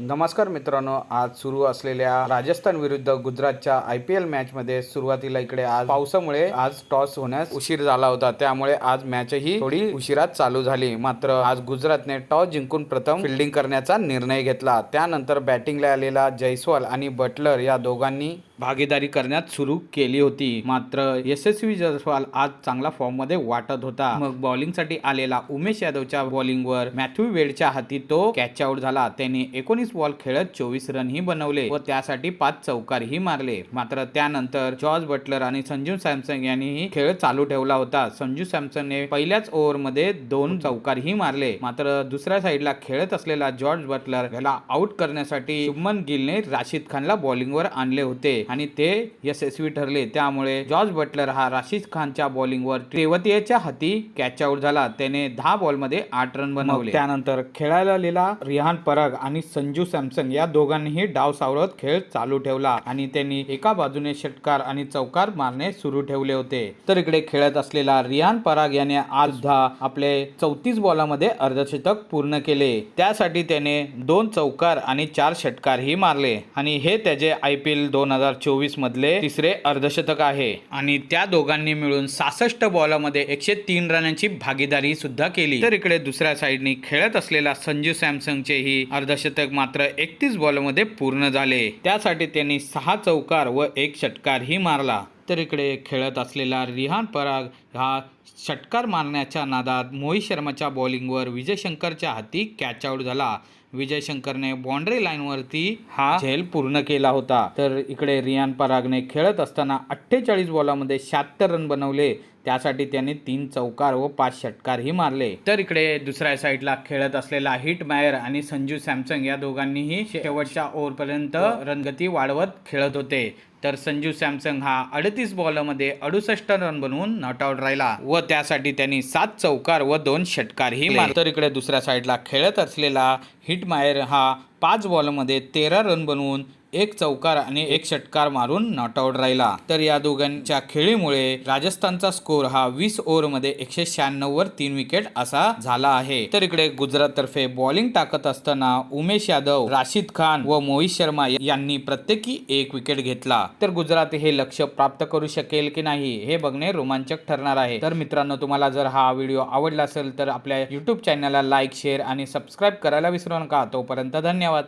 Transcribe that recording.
नमस्कार मित्रांनो आज सुरू असलेल्या राजस्थान विरुद्ध गुजरातच्या आय पी एल मॅच मध्ये सुरुवातीला इकडे आज पावसामुळे आज टॉस होण्यास उशीर झाला होता. त्यामुळे आज मॅचही थोडी उशिरात चालू झाली. मात्र आज गुजरातने टॉस जिंकून प्रथम फिल्डिंग करण्याचा निर्णय घेतला. त्यानंतर बॅटिंगला आलेला जयस्वाल आणि बटलर या दोघांनी भागीदारी करण्यात सुरू केली होती. मात्र यशस्वी जयस्वाल आज चांगला फॉर्ममध्ये वाटत होता. मग बॉलिंगसाठी आलेला उमेश यादवच्या बॉलिंगवर मॅथ्यू वेडच्या हाती तो कॅच आउट झाला. त्याने एकोणीस बॉल खेळत चोवीस रनही बनवले व त्यासाठी पाच चौकारही मारले. मात्र त्यानंतर जॉर्ज बटलर आणि संजू सॅमसंग यांनीही खेळ चालू ठेवला होता. संजू सॅमसंगने पहिल्याच ओव्हरमध्ये दोन चौकारही मारले. मात्र दुसऱ्या साईडला खेळत असलेला जॉर्ज बटलर याला आउट करण्यासाठी शुभमन गिलने राशिद खानला बॉलिंगवर आणले होते. आणि ते यशस्वी ठरले. त्यामुळे जॉर्ज बटलर हा राशिद खानच्या बॉलिंगवर तेवतियाच्या हाती कॅच आउट झाला. त्याने दहा बॉलमध्ये आठ रन बनवले. त्यानंतर खेळायला आलेला रिहान पराग आणि संजू सॅमसन या दोघांनीही डाव सावरत खेळ चालू ठेवला आणि त्यांनी एका बाजूने षटकार आणि चौकार मारणे सुरू ठेवले होते. तर इकडे खेळत असलेला रियान पराग याने आज सुद्धा आपले चौतीस बॉलामध्ये अर्धशतक पूर्ण केले. त्यासाठी त्याने दोन चौकार आणि चार षटकारही मारले. आणि हे त्याचे आय पी एल दोन हजार चोवीस मधले तिसरे अर्धशतक आहे. आणि त्या दोघांनी मिळून सासष्ट बॉलमध्ये एकशे तीन रनांची भागीदारी सुद्धा केली. तर इकडे दुसऱ्या साईडनी खेळत असलेला संजू सॅमसंगचेही अर्धशतक मात्र एकतीस बॉलमध्ये पूर्ण झाले. त्यासाठी त्यांनी सहा चौकार व एक षटकारही मारला. तर इकडे खेळत असलेला रिहान पराग हा षटकार मारण्याच्या नादात मोहित शर्माच्या बॉलिंगवर विजय शंकरच्या हाती कॅच आउट झाला. विजय शंकरने बाउंड्री लाईनवरती हा झेल पूर्ण केला होता. तर इकडे रियान परागने खेळत असताना अठ्ठेचाळीस बॉलामध्ये शहात्तर रन बनवले. त्यासाठी त्याने तीन चौकार व पाच षटकारही मारले. तर इकडे दुसऱ्या साईडला खेळत असलेला हिट मायर आणि संजू सॅमसंग या दोघांनीही शेवटच्या ओव्हरपर्यंत रनगती वाढवत खेळत होते. तर संजू सॅमसंग हा अडतीस बॉलमध्ये अडुसष्ट रन बनवून नॉट आउट राहिला. व त्यासाठी त्यांनी सात चौकार व दोन षटकारही मारले. तर इकडे दुसऱ्या साईडला खेळत असलेला हिट मायर हा पाच बॉलमध्ये तेरा रन बनवून एक चौकार आणि एक षटकार मारून नॉट आउट राहिला. तर या दोघांच्या खेळीमुळे राजस्थानचा स्कोर हा वीस ओव्हरमध्ये एकशे शहाण्णव वर तीन विकेट असा झाला आहे. तर इकडे गुजरात तर्फे बॉलिंग टाकत असताना उमेश यादव राशिद खान व मोहित शर्मा यांनी प्रत्येकी एक विकेट घेतला. तर गुजरात हे लक्ष प्राप्त करू शकेल की नाही हे बघणे रोमांचक ठरणार आहे. तर मित्रांनो तुम्हाला जर हा व्हिडिओ आवडला असेल तर आपल्या युट्यूब चॅनलला लाईक शेअर आणि सबस्क्राईब करायला विसरू नका. तोपर्यंत धन्यवाद.